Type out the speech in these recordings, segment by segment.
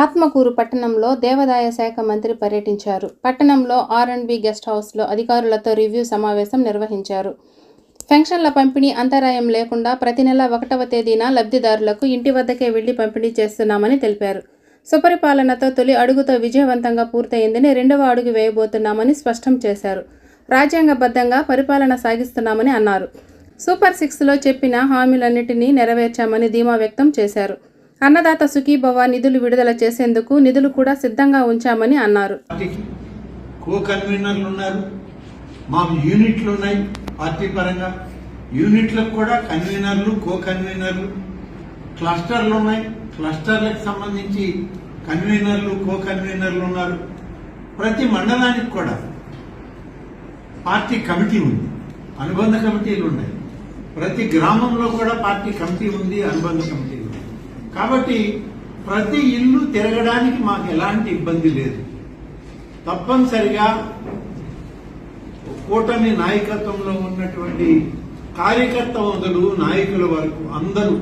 ఆత్మకూరు పట్టణంలో దేవాదాయ శాఖ మంత్రి పర్యటించారు. పట్టణంలో ఆర్ అండ్ బి గెస్ట్ హౌస్లో అధికారులతో రివ్యూ సమావేశం నిర్వహించారు. పెన్షన్ల పంపిణీ అంతరాయం లేకుండా ప్రతి నెల ఒకటవ తేదీన లబ్ధిదారులకు ఇంటి వద్దకే వెళ్ళి పంపిణీ చేస్తున్నామని తెలిపారు. సుపరిపాలనతో తొలి అడుగుతో విజయవంతంగా పూర్తయిందని రెండవ అడుగు వేయబోతున్నామని స్పష్టం చేశారు. రాజ్యాంగబద్ధంగా పరిపాలన సాగిస్తున్నామని అన్నారు. సూపర్ సిక్స్లో చెప్పిన హామీలన్నింటినీ నెరవేర్చామని ధీమా వ్యక్తం చేశారు. అన్నదాత సుఖీభవ నిధులు విడుదల చేసేందుకు నిధులు కూడా సిద్ధంగా ఉంచామని అన్నారు. కో కన్వీనర్లు ఉన్నారు. మా యూనిట్లు ఉన్నాయి పార్టీ పరంగా. యూనిట్లకు కూడా కన్వీనర్లు కో కన్వీనర్లు క్లస్టర్లు ఉన్నాయి. క్లస్టర్లకు సంబంధించి కన్వీనర్లు కో కన్వీనర్లు ఉన్నారు. ప్రతి మండలానికి కూడా పార్టీ కమిటీ ఉంది. అనుబంధ కమిటీలు ఉన్నాయి. ప్రతి గ్రామంలో కూడా పార్టీ కమిటీ ఉంది అనుబంధ కమిటీ కాబట్టి ప్రతి ఇల్లు తిరగడానికి మాకు ఎలాంటి ఇబ్బంది లేదు. తప్పనిసరిగా కూటమి నాయకత్వంలో ఉన్నటువంటి కార్యకర్త మొదలు నాయకుల వరకు అందరూ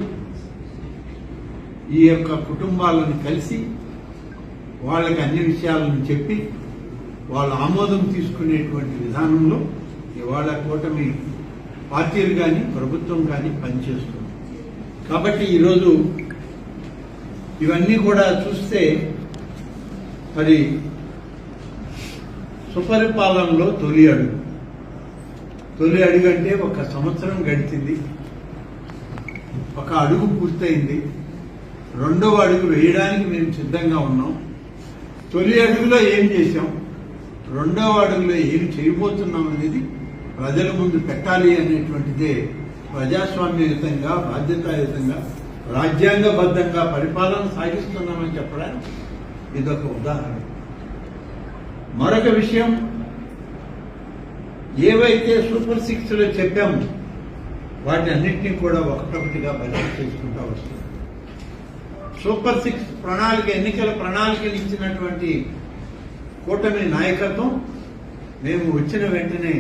ఈ యొక్క కుటుంబాలను కలిసి వాళ్ళకి అన్ని విషయాలను చెప్పి వాళ్ళ ఆమోదం తీసుకునేటువంటి విధానంలో ఇవాళ కూటమి పార్టీలు కానీ ప్రభుత్వం కానీ పనిచేస్తుంది. కాబట్టి ఈరోజు ఇవన్నీ కూడా చూస్తే మరి సుపరిపాలనలో తొలి అడుగు. తొలి అడుగు అంటే ఒక సంవత్సరం గడిచింది. ఒక అడుగు పూర్తయింది. రెండవ అడుగు వేయడానికి మేము సిద్ధంగా ఉన్నాం. తొలి అడుగులో ఏం చేశాం? రెండవ అడుగులో ఏం చేయబోతున్నాం అనేది ప్రజల ముందు పెట్టాలి అనేటువంటిదే ప్రజాస్వామ్యయుతంగా బాధ్యతాయుతంగా రాజ్యాంగబద్ధంగా పరిపాలన సాగిస్తున్నామని చెప్పడానికి ఇదొక ఉదాహరణ. మరొక విషయం ఏవైతే సూపర్ సిక్స్లో వాటి అన్నింటినీ కూడా ఒకటొకటిగా బదిలీ చేసుకుంటా వస్తుంది సూపర్ సిక్స్ ప్రణాళిక ఎన్నికల ప్రణాళికలు ఇచ్చినటువంటి కూటమి నాయకత్వం మేము వచ్చిన వెంటనే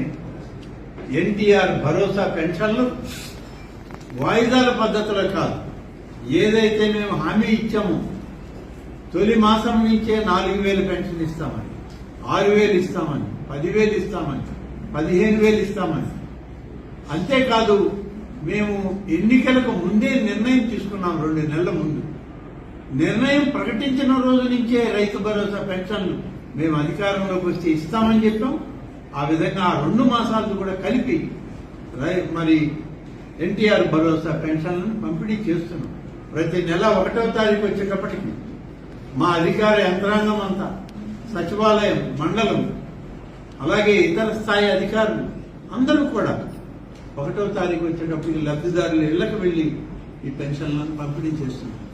ఎన్టీఆర్ భరోసా పెన్షన్లు వాయిదాల పద్ధతిలో కాదు. ఏదైతే మేము హామీ ఇచ్చామో తొలి మాసం నుంచే నాలుగు వేలు పెన్షన్ ఇస్తామని ఆరు వేలు ఇస్తామని పదివేలు ఇస్తామని పదిహేను వేలు ఇస్తామని. అంతేకాదు మేము ఎన్నికలకు ముందే నిర్ణయం తీసుకున్నాం రెండు నెలల ముందు. నిర్ణయం ప్రకటించిన రోజు నుంచే రైతు భరోసా పెన్షన్లు మేము అధికారంలోకి వస్తే ఇస్తామని చెప్పాం. ఆ విధంగా ఆ రెండు మాసాలు కూడా కలిపి రై- మరి ఎన్టీఆర్ భరోసా పెన్షన్లను పంపిణీ చేస్తున్నాం. ప్రతి నెల ఒకటో తారీఖు వచ్చేటప్పటికి మా అధికార యంత్రాంగం అంతా సచివాలయం మండలం అలాగే ఇతర స్థాయి అధికారులు అందరూ కూడా ఒకటో తారీఖు వచ్చేటప్పటికి లబ్ధిదారుల ఇళ్ళకు వెళ్ళి ఈ పెన్షన్లను పంపిణీ చేస్తున్నారు.